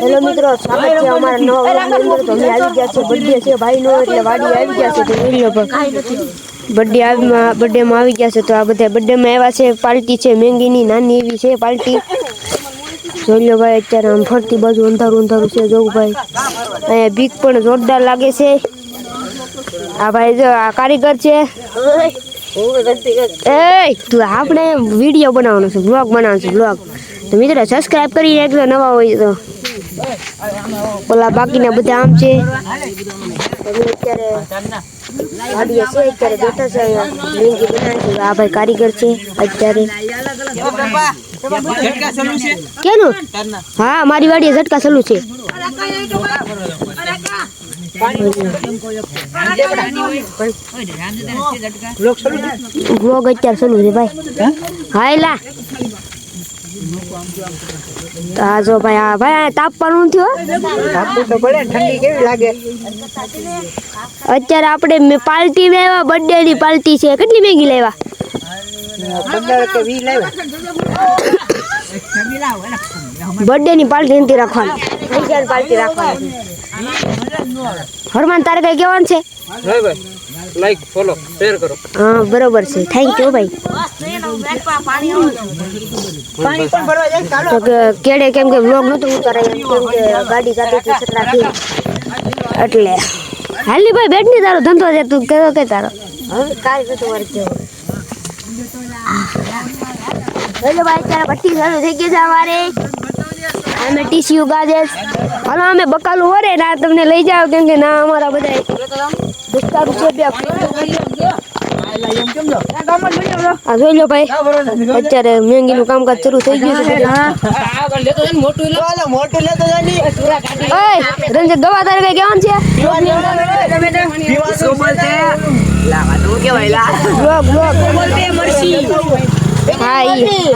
Hello મિત્રો સ્વાગત છે અમારા નવા બ્લોગની અંદર. તો અમે આવી ગયા છે બર્થડે છે ભાઈનો એટલે વાડી આવી ગયા છે તો વીડિયો પર. બર્થડે આવીમાં બર્થડેમાં આવી ગયા છે તો આ બધા બર્થડેમાં આવ્યા છે પાર્ટી છે મેંગીની નાની એવી છે પાર્ટી. જોઈ લો ભાઈ અત્યારે આમ ફરતી બાજુ અંધારું અંધારું છે જોઉં ભાઈ. અહીંયા બીક પણ જોરદાર લાગે છે. આ ભાઈ જો આ કારીગર છે. એ તું આપણે વીડિયો બનાવવાનો છે બ્લોગ બનાવવાનો છે બ્લોગ તો મિત્રો સબસ્ક્રાઇબ કરીને નાખજો નવા હોય તો. ઓલા બાકીના બધા આમ છે. અત્યારે ગાડીએ છે અત્યારે બેઠા છે અહીંયા. બનાવે છે. આ ભાઈ કારીગર છે અત્યારે. કેનું? હા મારી વાડીએ ઝટકા સલું છે. બ્લોગ અત્યારે સલું છે ભાઈ. હા એલા. તો આ જો ભાઈ આ ભાઈ આ તાપવાનું થયો આપવું તો પડે ઠંડી કેવી લાગે? અત્યારે આપણે પાર્ટી માં આવ્યા બર્થડે ની પાર્ટી છે. કેટલી મેગી લેવા બર્થડે ની પાર્ટી નથી રાખવાની. પાર્ટી રાખવાની હરમાન તારે કઈ કહેવાનું છે? ભાઈ ભાઈ લાઈક ફોલો શેર કરો. હા બરોબર છે. થેન્ક યુ ભાઈ. કેડે કેમ કે વ્લોગ નતો ઉતારે કેમ કે ગાડી જાતી હતી સતરાથી એટલે. હાલી ભાઈ બેઠની તારો ધંધો છે તું કેવો કે તારો? હવે કાંઈ નતું વર્ક હેલો ભાઈ અત્યારે ભઠ્ઠી ચાલુ થઈ ગઈ છે અમારે. અમે ટીસી ઉગાડે હાલો અમે બકાલું વરે ના તમને લઈ જાવ કેમ કે ના અમારા બધા દોસ્તારો છે બે. આ જોઈ લો ભાઈ અત્યારે મેંગીનું કામકાજ શરૂ થઈ ગયું છે. મોટું લેતો તારે કઈ કેવાનું છે? હા ઈ.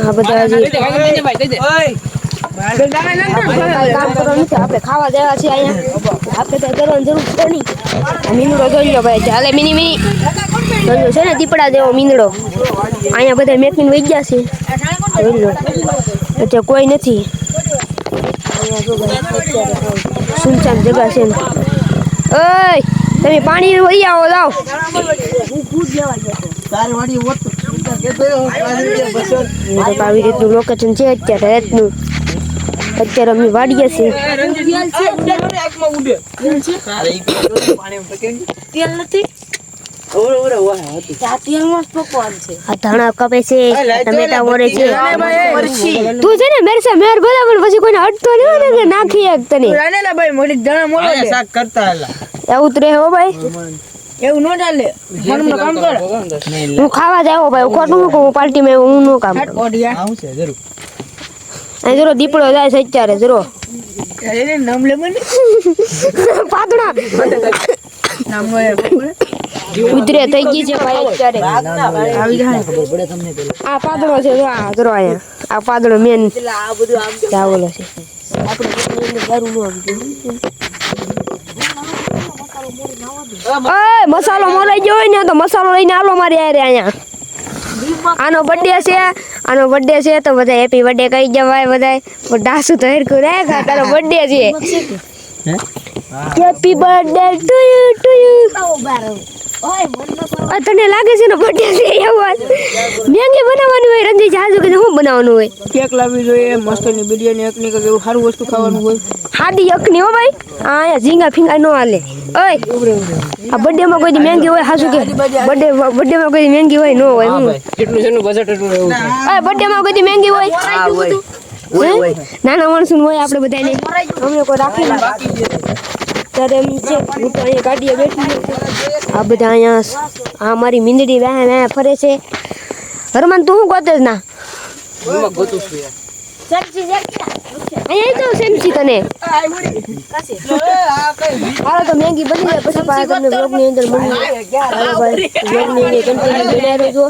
આ બધા ખાવા દેવા છે અહીંયા આપણે કઈ કરવાની જરૂર ભાઈ ચાલે મિની મિની છે ને દીપડા જેવો મીંદડો અહીંયા બધા મેકીને વહી ગયા છે એટલે કોઈ નથી સુનસાન જગા છે ઓય તમે પાણી વહી આવો લાવ આવી રીતનું લોકેશન છે અત્યારે, રાતનું. અત્યારે અમે વાડીએ છીએ. છે, ટમેટા ઓરે તું છે ને મેરે સે મેર બોલા પછી કોઈને અડતો નહીં ને નાખી એવું તો હો ભાઈ. એવું હું ખાવા જાવ ભાઈ. ખોટું હું પાર્ટીમાં હું નું કામ અહીં જરો દીપડો જાય છે અત્યારે જરો નામ લે મને પાતળા નામ લે ઉધરે થઈ ગઈ છે ભાઈ અત્યારે. આવી જાય. આ પાતળો છે જો આ જરો અહીંયા. આ પાતળો મેન આ બધું આમ ચાવલો ઓય મસાલો મોલાઈ ગયો હોય ને તો મસાલો લઈને આલો મારી આરે અહીંયા. આનો બર્થડે છે આનો બર્થડે છે તો બધા હેપી બર્થડે કહી જવાય બધા પણ ડાસુ તો હેરકું રે તારો બર્થડે છે. Happy birthday to you to you તને લાગે છે ને બર્થડે છે એવું મેંગી બનાવવાની હોય રંજી જાજુ કે શું બનાવવાનું હોય? કેક લાવવી જોઈએ મસ્તની બિરયાની એકની કે એવું સારું વસ્તુ ખાવાનું હોય. હાડી અખની હો ભાઈ. આ અહીંયા ઝીંગા ફીંગા ન હાલે. ઓય આ બર્થડે માં કોઈ મેંગી મહેંગી હોય હાસુ કે? બર્થડે બર્થડે માં કોઈ મેંગી હોય ન હોય હું કેટલું છે બજેટ એટલું એવું ઓય બર્થડે માં કોઈ મેંગી મહેંગી હોય. ના નાના માણસો હોય આપણે બધાને અમને કોઈ રાખી ના ત્યારે એમ છે હું તો અહીંયા ગાડીએ બેઠી છું. આ બધા અહીંયા આ મારી મીંદડી વ્યાહ વ્યાહ ફરે છે હરમાન તું શું ગોતે છે ના એમાં ગોતું છું યાર. અહીંયા તો સેમસી તને હાલો તો મેગી બની જાય પછી પાછા તમને vlog ની અંદર મળી હાલો ભાઈ vlog ની અંદર continue બન્યા રહેજો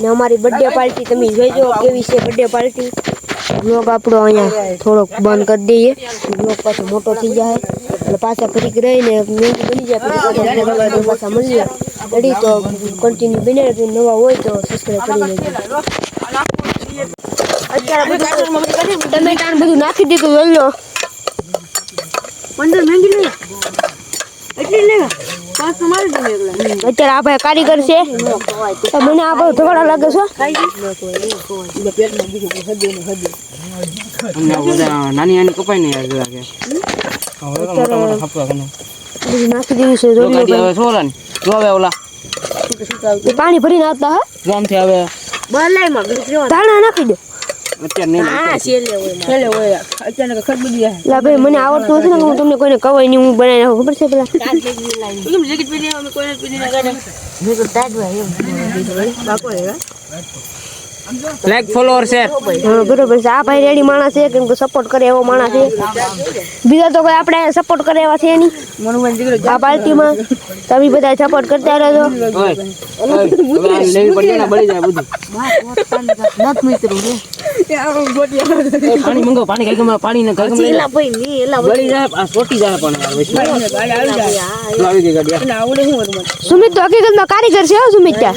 ને અમારી બર્થડે પાર્ટી તમે જોઈજો કેવી છે બર્થડે પાર્ટી બ્લોગ આપણો અહીંયા થોડોક બંધ કરી દઈએ બ્લોગ પાછો મોટો થઈ જાય એટલે પાછા ફરી રહીને મેગી બની જાય પછી પાછા આપણે vlog માં પાછા મળીએ. રેડી તો કન્ટિન્યુ બની રહેજો નવા હોય તો સબસ્ક્રાઈબ કરી લેજો. ટમેટાને બધું નાખી દીધું જોઈ લો. પંદર મહેંગી લે. એટલી લે. પાંચસો મારી દે એકલા. અત્યારે આ ભાઈ કારીગર છે. મને આ ધોળા લાગે છે? બધા નાની નાની કપાઈ ને યાર લાગે નાખી દીધું છે જોઈ હવે શું જો હવે ઓલા. પાણી ભરીને આવતા હા. જો આમથી હવે બલાઈમાં ગયું ધાણા નાખી દો. અત્યારે નહીં હા છેલ્લે હોય છેલ્લે હોય અચાનક ખરબડી જાય લા ભાઈ મને આવડતું નથી ને હું તમને કોઈને કવાય નહીં હું બનાવી નાખું ખબર છે પેલા? કેમ જેકેટ પહેરી અમે કોઈને પહેરી ના મેં તો ટાઈટ ભાઈ એમ. બાકો હે લાઈક ફોલોઅર શેર બરોબર છે. આ ભાઈ રેડી માણસ છે કેમ કે સપોર્ટ કરે એવો માણસ છે. બીજા તો કોઈ આપણે સપોર્ટ કરે એવા છે નહીં. આ પાર્ટીમાં તમે બધા સપોર્ટ કરતા રહેજો. પાણી કઈ ગમે ને કઈ ગમે બળી જાય આ સોટી જાય આવી ગઈ ગાડી સુમિત તો હકીકતમાં કારીગર છે હો સુમિત ત્યાં.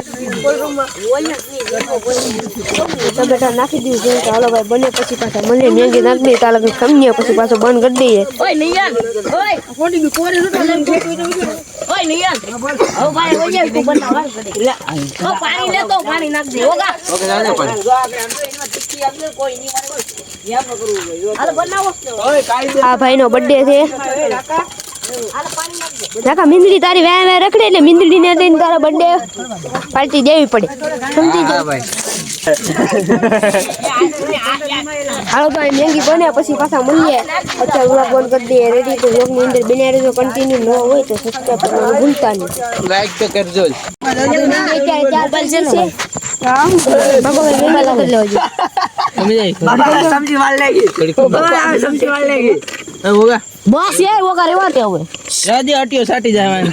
ટમેટા નાખી દીધું છે તો હાલો ભાઈ બને પછી પાછા મને મેંગી નાખી દઈએ તાલે સમજીએ પછી પાછો બંધ કરી દઈએ ઓય ભાઈ ઓય આ ભાઈનો બર્થડે છે. નાકા મીંદડી તારી વ્યા વ્યા રખડે એટલે મીંદડી ને દઈને તારા બર્થડે પાર્ટી દેવી પડે. સમજી હા ભાઈ. હાલો ભાઈ મેંગી બને પછી પાછા મળીએ. અત્યારે વ્લોગ બંધ કરી દઈએ. રેડી તો વ્લોગની અંદર બન્યા રહેજો. કન્ટિન્યુ ન હોય તો સબસ્ક્રાઈબ કરવાનું ભૂલતા નહીં. લાઈક તો કરજો જ. અત્યારે ચાર પાંચ છે બાબા ભાઈ મોબાઈલ કરી લેવો જોઈએ સમજી. વાળ લાગી. હોગા બસ એ ઓગા રેવા તે હવે. રાજી અટીઓ સાટી જાય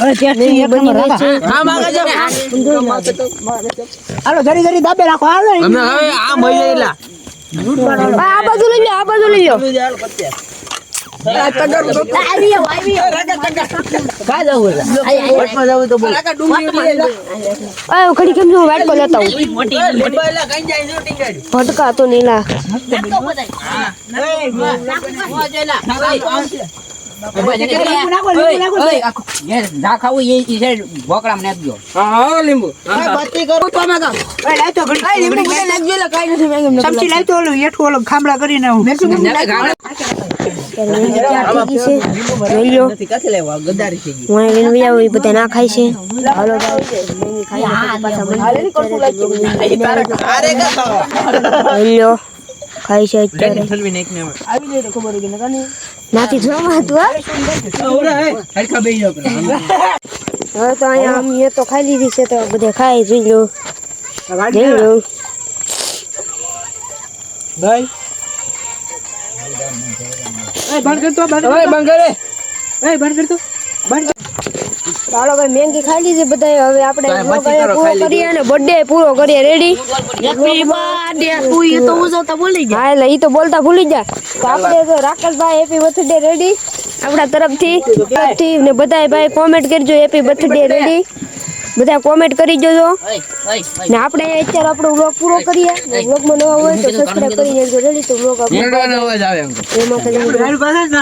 અરે ત્યાં ગઈ છે. હા માગા જો હાલો ધરી ધરી દાબે રાખો. હાલો હવે આ ભાઈ આ બાજુ લઈ લો આ બાજુ લઈ લો ઘડી કેમ લેતા હું જો ભટકા તો નહીં લા નાખો બધાય ઓ જેલા હા હા લીંબુ બત્તી કરું તો અમે કામ એ લાઈ તો ઘડી એ લીમડી મને નાખજો એટલે કાઈ નથી મેં સમજી લાઈ તો ઓલું હેઠું ઓલું ખામડા કરીને ના ખાય છે. હાલો ખાય તો અહીંયા આમ તો ખાઈ લીધી છે, તો બધે ખાઈ જોઈ જોઈ લો. ભાઈ. બંધ બંધ એ બંધ બંધ ભાઈ મેંગી ખાઈ લીધી બધા હવે આપણે પૂરો કરીએ અને બર્થડે પૂરો કરીએ. રેડી હા એટલે એ તો બોલતા ભૂલી જા તો આપણે તો રાકેશભાઈ હેપી બર્થડે રેડી આપણા તરફથી ને બધાય ભાઈ કોમેન્ટ કરજો હેપી બર્થડે રેડી બધા કોમેન્ટ કરી ઓય ને આપણે અત્યારે આપણો વ્લોગ પૂરો કરીએ. વ્લોગમાં નવા હોય તો સબસ્ક્રાઇબ કરી દેજો રેડી તો વ્લોગ આપણે આવે એમાં કરી